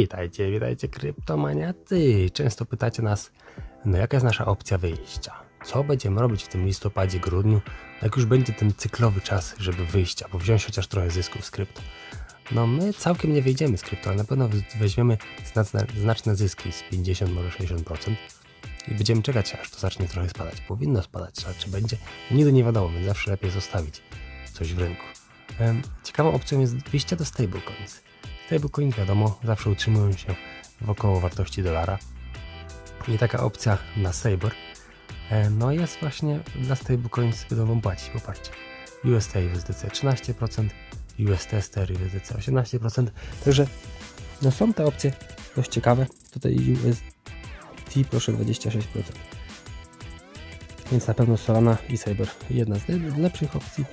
Witajcie, witajcie kryptomaniacy. Często pytacie nas, no jaka jest nasza opcja wyjścia? Co będziemy robić w tym listopadzie, grudniu, jak już będzie ten cyklowy czas, żeby wyjść, albo wziąć chociaż trochę zysków z krypto? No my całkiem nie wyjdziemy z krypto, ale na pewno weźmiemy znaczne, znaczne zyski z 50, może 60% i będziemy czekać, aż to zacznie trochę spadać. Powinno spadać, ale czy będzie? Nigdy nie wiadomo, więc zawsze lepiej zostawić coś w rynku. Ciekawą opcją jest wyjście do stablecoins. Stablecoins, wiadomo, zawsze utrzymują się wokoło wartości dolara. I taka opcja na Saber, e, no jest właśnie dla stablecoins będą płacić, popatrzcie. UST USDC 13%, UST Ster USDC 18%, także no są te opcje dość ciekawe. Tutaj UST proszę 26%. Więc na pewno Solana i Saber jedna z le- lepszych opcji.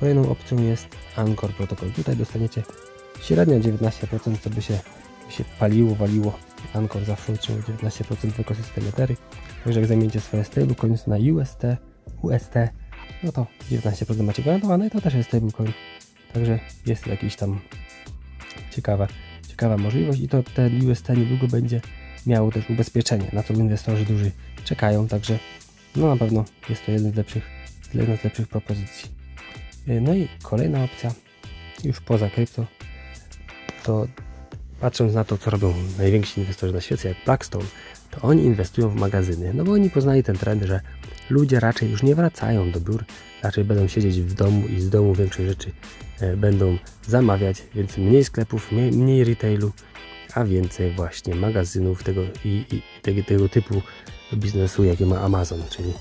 Kolejną opcją jest Anchor Protocol. Tutaj dostaniecie średnio 19%, co by się, się paliło, waliło. Anchor zawsze utrzymuje 19% w ekosystemie Ethery. Także jak zamienicie swoje stablecoins na UST, UST, no to 19% macie gwarantowane i to też jest stablecoin. Także jest jakiś tam ciekawa, ciekawa możliwość i to ten UST niedługo będzie miało też ubezpieczenie, na co inwestorzy duży czekają, także no na pewno jest to jedna z lepszych, jedna z lepszych propozycji. No i kolejna opcja, już poza krypto, to patrząc na to, co robią najwięksi inwestorzy na świecie, jak Blackstone, to oni inwestują w magazyny, no bo oni poznali ten trend, że ludzie raczej już nie wracają do biur, raczej będą siedzieć w domu i z domu większej rzeczy e, będą zamawiać, więc mniej sklepów, mniej, mniej retailu, a więcej właśnie magazynów tego i, i tego, tego typu biznesu, jakie ma Amazon, czyli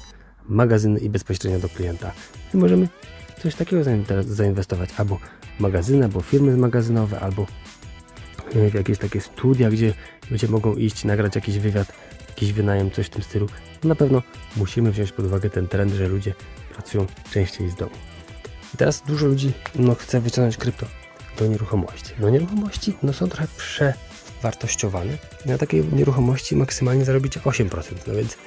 magazyny i bezpośrednio do klienta. I możemy coś takiego zainwestować, albo magazyny, albo firmy magazynowe, albo jakieś takie studia, gdzie ludzie mogą iść, nagrać jakiś wywiad, jakiś wynajem, coś w tym stylu. Na pewno musimy wziąć pod uwagę ten trend, że ludzie pracują częściej z domu. I teraz dużo ludzi no, chce wyciągnąć krypto do nieruchomości. No nieruchomości no, są trochę przewartościowane. Na takiej nieruchomości maksymalnie zarobicie 8%, no więc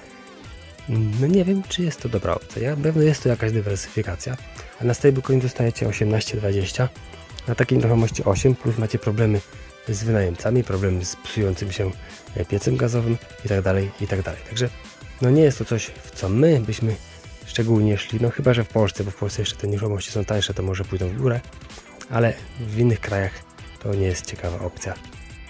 no nie wiem, czy jest to dobra opcja. Ja, pewno jest to jakaś dywersyfikacja, a na stablecoin dostajecie 18-20, na takiej nieruchomości 8, plus macie problemy z wynajemcami, problemy z psującym się e, piecem gazowym i tak dalej, i tak. Także no nie jest to coś, w co my byśmy szczególnie szli, no chyba, że w Polsce, bo w Polsce jeszcze te nieruchomości są tańsze, to może pójdą w górę, ale w innych krajach to nie jest ciekawa opcja.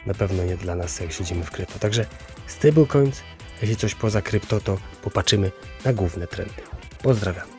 Na pewno nie dla nas, jak siedzimy w krypto. Także stablecoins, jeśli coś poza krypto, to popatrzymy na główne trendy. Pozdrawiam.